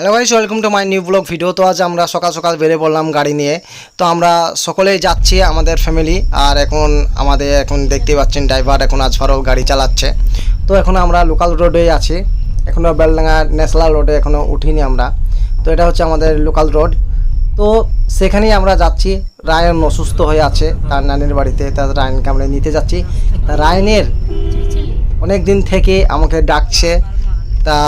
Hello guys welcome to my new blog video তো আজ আমরা সকাল সকাল বেরিয়ে পড়লাম গাড়ি নিয়ে। তো আমরা সকলেই যাচ্ছি আমাদের ফ্যামিলি আর এখন আমাদের এখন দেখতেই পাচ্ছেন ড্রাইভার এখন আজফারও গাড়ি চালাচ্ছে। তো এখন আমরা লোকাল রোডেই আছি। এখনও বেলডাঙ্গা ন্যাশনাল রোডে এখনও উঠিনি আমরা। তো এটা হচ্ছে আমাদের লোকাল রোড তো সেখানেই আমরা যাচ্ছি। রায়ন অসুস্থ হয়ে আছে, তার নানির বাড়িতে, তার রায়নকে আমরা নিতে যাচ্ছি। তা রায়নের অনেক দিন থেকে আমাকে ডাকছে। তা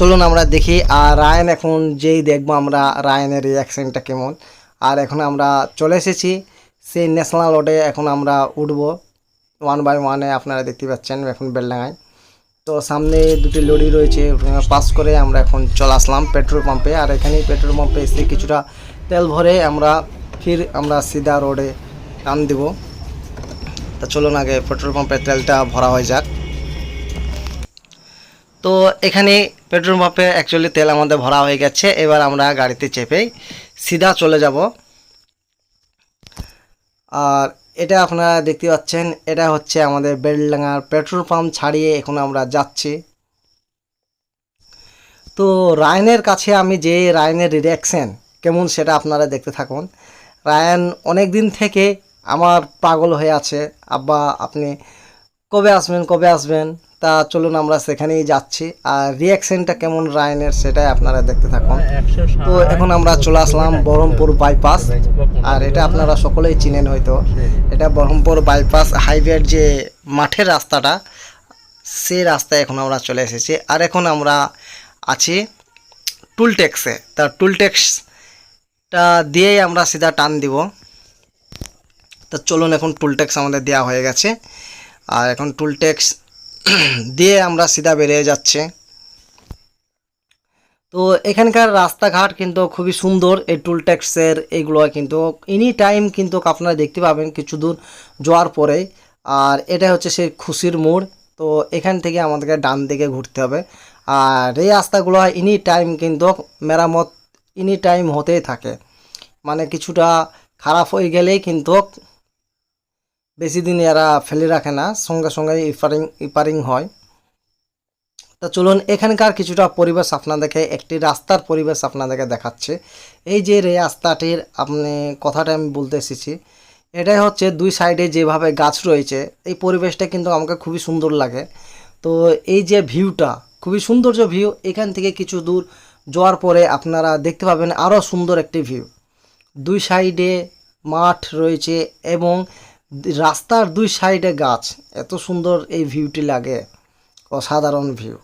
চলুন আমরা দেখি, আর রায়ন এখন যেই দেখব আমরা, রায়নের রিয়াকশনটা কেমন। আর এখন আমরা চলে এসেছি, সেই ন্যাশনাল রোডে এখন আমরা উঠবো। ওয়ান বাই ওয়ানে আপনারা দেখতে পাচ্ছেন এখন বেলডাঙায় তো সামনে দুটি লরি রয়েছে পাস করে আমরা এখন চলে আসলাম পেট্রোল পাম্পে আর এখানেই পেট্রোল পাম্পে এসে কিছুটা তেল ভরে আমরা ফির আমরা সিধা রোডে টান দেবো। তা চলুন আগে পেট্রোল পাম্পে তেলটা ভরা হয়ে যাক। তো এখানে পেট্রোল পাম্পে অ্যাকচুয়ালি তেল আমাদের ভরা হয়ে গেছে। এবার আমরা গাড়িতে চেপে সিধা চলে যাব। আর এটা আপনারা দেখতে পাচ্ছেন, এটা হচ্ছে আমাদের বেলডাঙ্গার পেট্রোল পাম্প ছাড়িয়ে এখন আমরা যাচ্ছি। তো রায়নের কাছে আমি যে রায়নের রিয়াকশন কেমন সেটা আপনারা দেখতে থাকুন। রায়ন অনেক দিন থেকে আমার পাগল হয়ে আছে। আব্বা, আপনি কবে আসবেন কবে আসবেন? তা চলুন আমরা সেখানেই যাচ্ছি। আর রিয়াকশনটা কেমন রায়নের সেটাই আপনারা দেখতে থাকুন। তো এখন আমরা চলে আসলাম বহরমপুর বাইপাস আর এটা আপনারা সকলেই চিনেন হয়তো। এটা বহরমপুর বাইপাস হাইওয়ের যে মাঠের রাস্তাটা সেই রাস্তায় এখন আমরা চলে এসেছি। আর এখন আমরা আছি টুল ট্যাক্সে তা টুল ট্যাক্সটা দিয়েই আমরা সিধা টান দিব। তা চলুন এখন টুল ট্যাক্স আমাদের দেওয়া হয়ে গেছে। আর এখন টুল ট্যাক্স দিয়ে আমরা সিধা বেরিয়ে যাচ্ছে। তো এখানকার রাস্তাঘাট কিন্তু খুবই সুন্দর, এই টুল ট্যাক্সের এইগুলো কিন্তু এনি টাইম কিন্তু আপনারা দেখতে পাবেন কিছু দূর যাওয়ার পরে। আর এটা হচ্ছে সেই খুশির মোড়, তো এখান থেকে আমাদেরকে ডান দিকে ঘুরতে হবে। আর এই রাস্তাগুলো এনি টাইম কিন্তু মেরামত এনি টাইম হতেই থাকে। মানে কিছুটা খারাপ হয়ে গেলেই কিন্তু বেশি দিন এরা ফেলে রাখে না, সঙ্গে সঙ্গে ইপারিং ইপারিং হয়। তা চলুন, এখানকার কিছুটা পরিবেশ আপনাদেরকে, একটি রাস্তার পরিবেশ আপনাদেরকে দেখাচ্ছে। এই যে রাস্তাটির আপনি কথাটা আমি বলতে এসেছি, এটাই হচ্ছে দুই সাইডে যেভাবে গাছ রয়েছে, এই পরিবেশটা কিন্তু আমাকে খুবই সুন্দর লাগে। তো এই যে ভিউটা, খুবই সৌন্দর্য ভিউ, এখান থেকে কিছু দূর যাওয়ার পরে আপনারা দেখতে পাবেন আরও সুন্দর একটি ভিউ। দুই সাইডে মাঠ রয়েছে এবং রাস্তার দুই সাইডে গাছ, এত সুন্দর এই ভিউটি লাগে, অসাধারণ ভিউ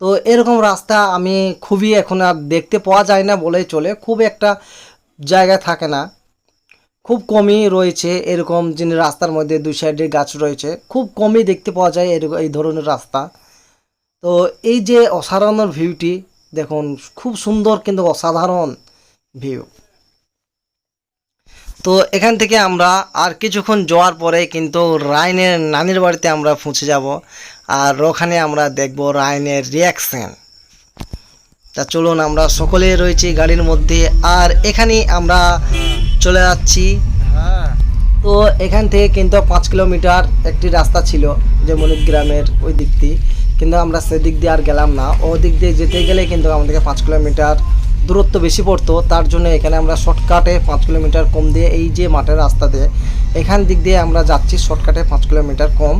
তো এরকম রাস্তা আমি খুবই এখন আর দেখতে পাওয়া যায় না বলেই চলে, খুব একটা জায়গা থাকে না। খুব কমই রয়েছে এরকম যিনি রাস্তার মধ্যে দুই সাইডে গাছ রয়েছে, খুব কমই দেখতে পাওয়া যায় এরকম এই ধরনের রাস্তা। তো এই যে অসাধারণ ভিউটি দেখুন, খুব সুন্দর কিন্তু অসাধারণ ভিউ তো এখান থেকে আমরা আর কিছুক্ষণ যাওয়ার পরে কিন্তু রায়নের নানির বাড়িতে আমরা পৌঁছে যাব আর ওখানে আমরা দেখব রায়নের রিয়াকশন তা চলুন আমরা সকলে রয়েছি গাড়ির মধ্যে আর এখানে আমরা চলে যাচ্ছি। তো এখান থেকে কিন্তু পাঁচ কিলোমিটার একটি রাস্তা ছিল যে মনিক গ্রামের ওই দিক দিয়ে। কিন্তু আমরা সেদিক দিয়ে আর গেলাম না। ও দিক দিয়ে যেতে গেলে কিন্তু আমাদেরকে পাঁচ কিলোমিটার দূরত্ব বেশি পড়তো, তার জন্য এখানে আমরা শর্টকাটে পাঁচ কিলোমিটার কম দিয়ে এই যে মাঠের রাস্তা দিয়ে এখান দিক দিয়ে আমরা যাচ্ছি শর্টকাটে পাঁচ কিলোমিটার কম।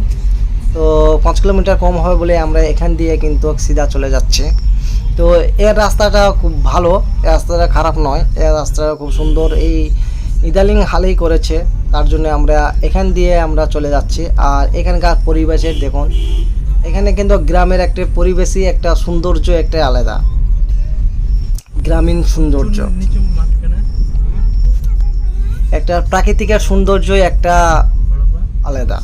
তো পাঁচ কিলোমিটার কম হবে বলে আমরা এখান দিয়ে কিন্তু সিধা চলে যাচ্ছি। তো এর রাস্তাটা খুব ভালো এই রাস্তাটা খারাপ নয় এর রাস্তাটা খুব সুন্দর, এই ইদালিং হালেই করেছে, তার জন্য আমরা এখান দিয়ে আমরা চলে যাচ্ছি। আর এখানকার পরিবেশের দেখুন, এখানে কিন্তু গ্রামের একটা পরিবেশই একটা সৌন্দর্য একটা আলাদা। গ্রামীণ সৌন্দর্য। একটা প্রাকৃতিকের সৌন্দর্যই একটা আলাদা।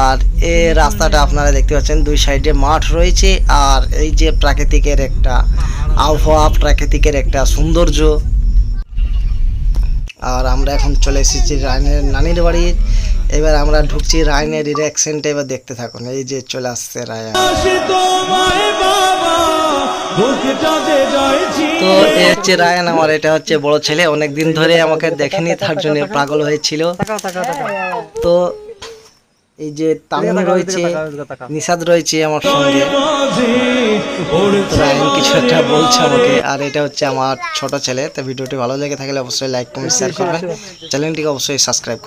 আর এই রাস্তাটা আপনারা দেখতে পাচ্ছেন দুই সাইডে মাঠ রয়েছে আর এই যে প্রাকৃতিকের একটা আবহাওয়া প্রাকৃতিকের একটা সৌন্দর্য। আর আমরা এখন চলে এসেছি রায়নের নানির বাড়ি। এবার আমরা ঢুকছি রায়নের রিয়াকশনটা এবার দেখতে থাকুন। এই যে চলে আসছে রায়ন। তো এ হচ্ছে রায়ন আমার এটা হচ্ছে বড় ছেলে অনেক দিন ধরে আমাকে দেখেনি তার জন্য পাগল হয়েছিল। তো এই যে তামিম রয়েছে নিষাদ রয়েছে আমার সঙ্গে। রায়ন কিছু একটা বলছে আমাকে আর এটা হচ্ছে আমার ছোট ছেলে তো ভিডিওটি ভালো লেগে থাকলে অবশ্যই লাইক কমেন্ট শেয়ার করবেন চ্যানেলটিকে অবশ্যই সাবস্ক্রাইব করুন।